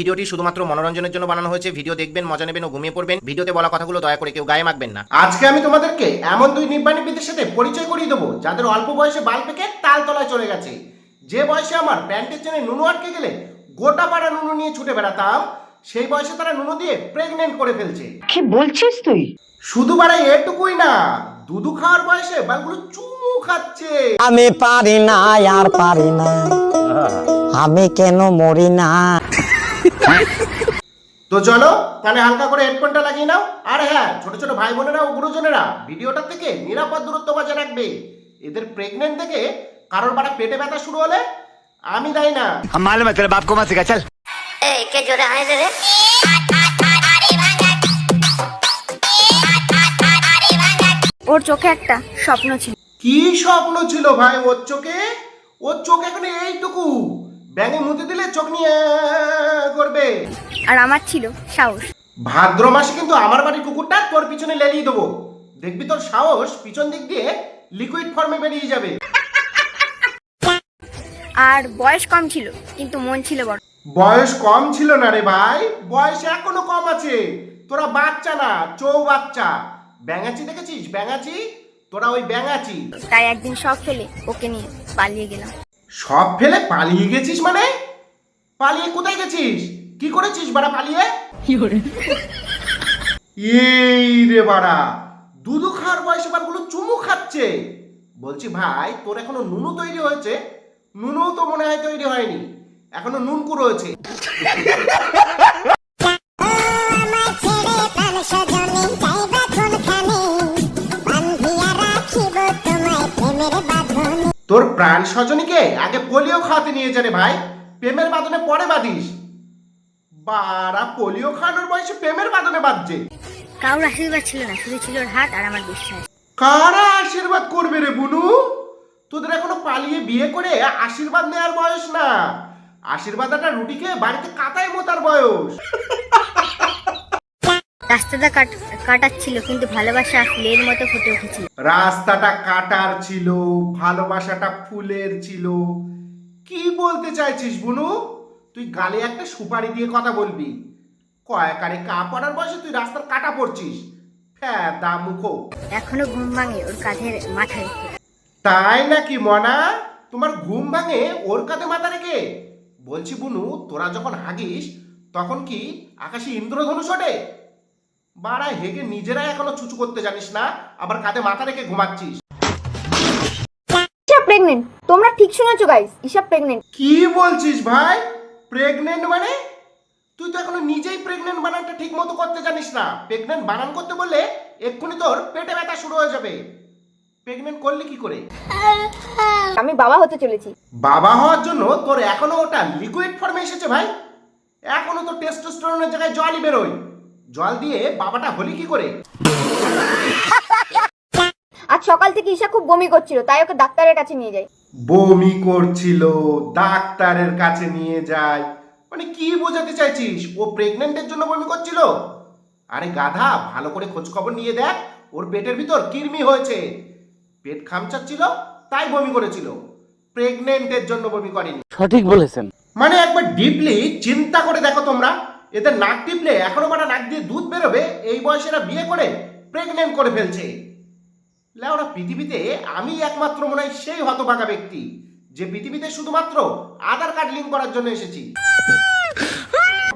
ভিডিওটি শুধুমাত্র মনোরঞ্জনের জন্য বানানো হয়েছে। ভিডিও দেখবেন মজা নেবেন ও ঘুমিয়ে পড়বেন। ভিডিওতে বলা কথাগুলো দয়া করে কেউ গায়ে মাখবেন না। আজকে আমি তোমাদেরকে এমন দুই নির্বাণীবিদের সাথে পরিচয় করিয়ে দেবো যাদের অল্প বয়সে বাল পেকে তাল তলায় চলে গেছে। যে বয়সে আমার প্যান্টের চেনে নুনু আটকে গেলে গোটা পাড়া নুনু নিয়ে ছুটে বেড়াতাম সেই বয়সে তারা নুনু দিয়ে প্রেগনেন্ট করে ফেলছে। কি বলছিস তুই? শুধু বাড়াই এটুকুই না দুধু খাওয়ার বয়সে বালগুলো চুমু খাচ্ছে। আমি পারি না আর পারি না। আমি কেন মরি না? তো চলো কানে হালকা করে হেডফোনটা লাগিয়ে নাও। আর হ্যাঁ ছোট ছোট ভাই বোনেরা ও গুরুজনেরা ভিডিওটা থেকে নিরাপদ দূরত্ব বজায় রাখবে। এদের প্রেগনেন্ট থেকে কারোর পাড়া পেটে ব্যথা শুরু হলে আমি দাই না। মালুম তোর বাপ কো শিখা চল এই কে জোরে হাই রে? ওর চোখে একটা স্বপ্ন ছিল। কি স্বপ্ন ছিল ভাই ওর চোখে? ওর চোখে এখন এইটুকু। ব্যাঙে মুতে দিলে চোখ নিয়ে করবে। আর আমার ছিল সাহস। ভাদ্র মাসে কিন্তু আমার বাড়ির কুকুরটা তোর পিছনে লেলিয়ে দেবো। দেখবি তোর সাহস পিছন দিক দিয়ে লিকুইড ফর্মে বেরিয়ে যাবে। আর বয়স কম ছিল কিন্তু মন ছিল বড়। বয়স কম ছিল না রে ভাই বয়স এখনও কম আছে। তোরা বাচ্চা না চৌ বাচ্চা। ব্যাঙাচি দেখেছিস? ব্যাঙাচি? তোরা ওই ব্যাঙাচি। তাই একদিন সব ফেলে ওকে নিয়ে পালিয়ে গেলাম। সব ফেলে পালিয়ে গেছিস মানে? পালিয়ে কোথায় গেছিস? কি করেছিস বাড়া পালিয়ে? এই রে বাড়া দুধু খাওয়ার বয়সে বারগুলো চুমু খাচ্ছে। বলছি ভাই তোর এখনও নুনু তৈরি হয়েছে? নুনু তো মনে হয় তৈরি হয়নি এখনও নুনকু রয়েছে। তোর প্রাণ স্বজনীকে আগে পোলিও খাওয়াতে নিয়ে যা রে ভাই। প্রেমের বাঁধনে পরে বাঁধিস। বারা পোলিও খাওয়ানোর বয়সে প্রেমের বাঁধনে বাঁধছে। কারোর আশীর্বাদ ছিল না শুধু ছিল ওর হাত আর আমার বিশ্বাস। কারা আশীর্বাদ করবে রে বুনু? তোদের এখনও পালিয়ে বিয়ে করে আশীর্বাদ নেওয়ার বয়স না। আশীর্বাদ একটা রুটিকে বাড়িতে কাটায় মোতার বয়স। রাস্তাটা কাট কাটাচ্ছিল কিন্তু ভালোবাসা ফুলের মতো ফুটে উঠেছিল। রাস্তাটা কাটার ছিল ভালোবাসাটা ফুলের ছিল। কি বলতে চাইছিস বুনু? তুই গালে একটা সুপারি দিয়ে কথা বলবি। কয়েকারে কা পড়ার বয়সে তুই রাস্তার কাটা পড়ছিস। ফ্যাদা মুখো। এখনও ঘুম ভাঙে ওর কাঁধের মাথায়। তাই নাকি মনা? তোমার ঘুম ভাঙে ওর কাঁধে মাথা রেখে? বলছি বুনু তোরা যখন হাগিস তখন কি আকাশে ইন্দ্রধনুষ ওঠে? বাড়া হেগে নিজেরাই এখনও চুচু করতে জানিস না আবার কাঁধে মাথা রেখে ঘুমাচ্ছিস। ঈশা প্রেগনেন্ট তোমরা ঠিক শুনেছো গাইস ঈশা প্রেগনেন্ট কি বলছিস ভাই? প্রেগনেন্ট মানে? তুই তো এখনও নিজেই প্রেগনেন্ট বানানটা ঠিক মতো করতে জানিস না। প্রেগনেন্ট বানান করতে বললে এক্ষুনি তোর পেটে ব্যথা শুরু হয়ে যাবে। প্রেগনেন্ট করলি কি করে? আমি বাবা হতে চলেছি। বাবা হওয়ার জন্য তোর এখনও ওটা লিকুইড ফর্মে এসেছে ভাই। এখনও তো টেস্টোস্টেরনের জায়গায় জলই বেরোয় জল দিয়ে বাবাটা হলি কি করে? আজ সকাল থেকে ঈশা খুব বমি করছিল তাই ওকে ডাক্তারের কাছে নিয়ে যাই। বমি করছিল ডাক্তারের কাছে নিয়ে যায় মানে কি বোঝাতে চাইছিস? ও প্রেগনেন্টের জন্য বমি করছিল? আরে গাধা ভালো করে খোঁজ খবর নিয়ে দেখ ওর পেটের ভিতর কিরমি হয়েছে। পেট খামচাচ্ছিল তাই বমি করেছিল। প্রেগনেন্টের জন্য বমি করেনি। সঠিক বলেছেন। মানে একবার ডিপলি চিন্তা করে দেখো তোমরা। এদের নাক টিপলে এখনও কটা নাক দিয়ে দুধ বেরোবে এই বয়সেরা বিয়ে করে প্রেগনেন্ট করে ফেলছে। লেওরা পৃথিবীতে আমি একমাত্র মনে হয় সেই হতভাগা ব্যক্তি যে পৃথিবীতে শুধুমাত্র আধার কার্ড লিঙ্ক করার জন্য এসেছি।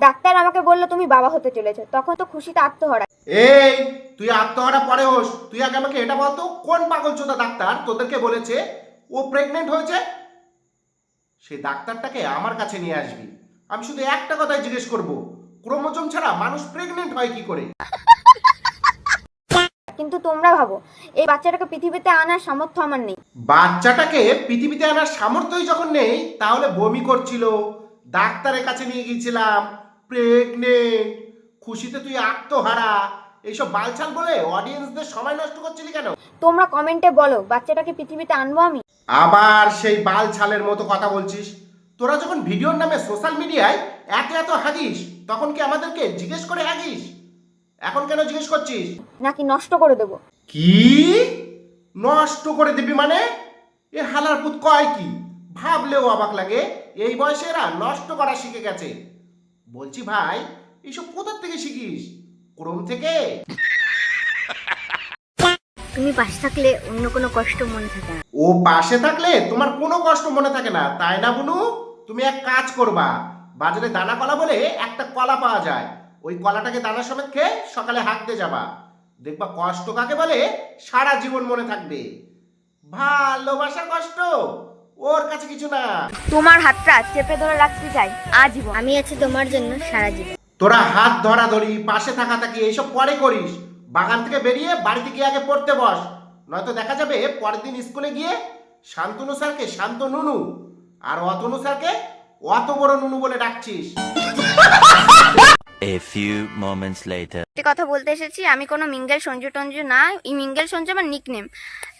ডাক্তার আমাকে বলল তুমি বাবা হতে চলেছো তখন তো খুশিতে আত্মহারা। এই তুই আত্মহারা পরে হোস। তুই আগে আমাকে এটা বলতো কোন পাগল চোদা ডাক্তার তোদেরকে বলেছে ও প্রেগনেন্ট হয়েছে? সেই ডাক্তারটাকে আমার কাছে নিয়ে আসবি। আমি শুধু একটা কথাই জিজ্ঞেস করব ক্রোমোজোম ছাড়া মানুষ প্রেগনেন্ট হয় কি করে? কিন্তু তোমরা ভাবো এই বাচ্চাটাকে পৃথিবীতে আনার সামর্থ্য আমার নেই। বাচ্চাটাকে পৃথিবীতে আনার সামর্থ্যই যখন নেই তাহলে বমি করছিল ডাক্তারের কাছে নিয়ে গিয়েছিলাম প্রেগনেন্ট খুশিতে তুই আত্মহারা এইসব বালছাল বলে অডিয়েন্সদের সময় নষ্ট করছিলি কেন? তোমরা কমেন্টে বলো বাচ্চাটাকে পৃথিবীতে আনব আমি? আবার সেই বাল ছালের মতো কথা বলছিস। তোরা যখন ভিডিওর নামে সোশ্যাল মিডিয়ায় এত এত হাগিস? তখন কি আমাদেরকে জিজ্ঞেস করে হাগিস? এখন কেন জিজ্ঞেস করছিস? নাকি নষ্ট করে দেবো? কি? নষ্ট করে দিবি মানে? এ হালার পুত কয় কি? ভাবলেও অবাক লাগে। এই বয়সে এরা নষ্ট করা শিখে গেছে। বলছি ভাই এইসব কোথার থেকে শিখিস? ক্রোম থেকে? তুমি পাশে থাকলে অন্য কোনো কষ্ট মনে থাকে না। ও পাশে থাকলে তোমার কোনো কষ্ট মনে থাকে না তাই না বুনু? তুমি এক কাজ করবা বাজারে দানা কলা বলে একটা কলা পাওয়া যায় ওই কলাটাকে দানা সমেত খেয়ে সকালে হাঁটতে যাবা। দেখবা কষ্ট কাকে বলে? সারা জীবন মনে থাকবে। ভালোবাসা কষ্ট ওর কাছে কিছু না। তোমার হাতটা চেপে ধরে রাখতে চাই আজীবন। আমি আছি তোমার জন্য সারা জীবন। তোরা হাত ধরাধরি পাশে থাকা থাকি এইসব পরে করিস। বাগান থেকে বেরিয়ে বাড়িতে গিয়ে আগে পড়তে বস। নয়তো দেখা যাবে পরের দিন স্কুলে গিয়ে শান্তনু স্যারকে শান্ত নুনু আর অতনু স্যারকে অত বড় নুনু বলে ডাকছিস? A few moments later. কথা বলতে এসেছি আমি কোনো মিঙ্গেল সঞ্জু টঞ্জু না এই মিঙ্গেল সঞ্জু আমার নিকনেম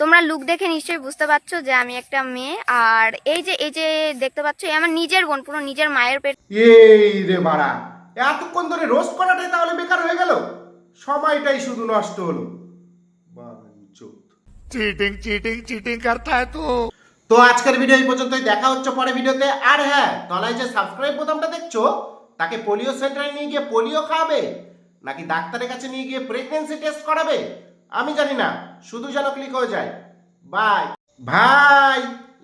তোমরা লুক দেখে নিশ্চয়ই বুঝতে পারছ যে আমি একটা মেয়ে আর এই যে এই যে দেখতে পাচ্ছ আমার নিজের বোন পুরো নিজের মায়ের পেট। এই রে মারা এতক্ষণ ধরে করাটাই তাহলে বেকার হয়ে গেল? সময়টাই শুধু নষ্ট হলো। চিটিং চিটিং চিটিং করতা তো। তো আজকের ভিডিও এই পর্যন্তই। দেখা হচ্ছে পরে ভিডিওতে আর হ্যাঁ তলায় যে সাবস্ক্রাইব বোতামটা দেখছ, তাকে পোলিও সেন্টারে নিয়ে গিয়ে পোলিও খাওয়াবে, নাকি ডাক্তারের কাছে নিয়ে গিয়ে প্রেগনেন্সি টেস্ট করাবে? আমি জানি না। শুধু যেন ক্লিক হয়ে যায়। বাই ভাই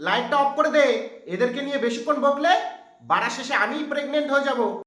লাইটটা অফ করে দে। এদেরকে নিয়ে বেশিক্ষণ বকলে, বাড়া শেষে আমিই প্রেগনেন্ট হয়ে যাব।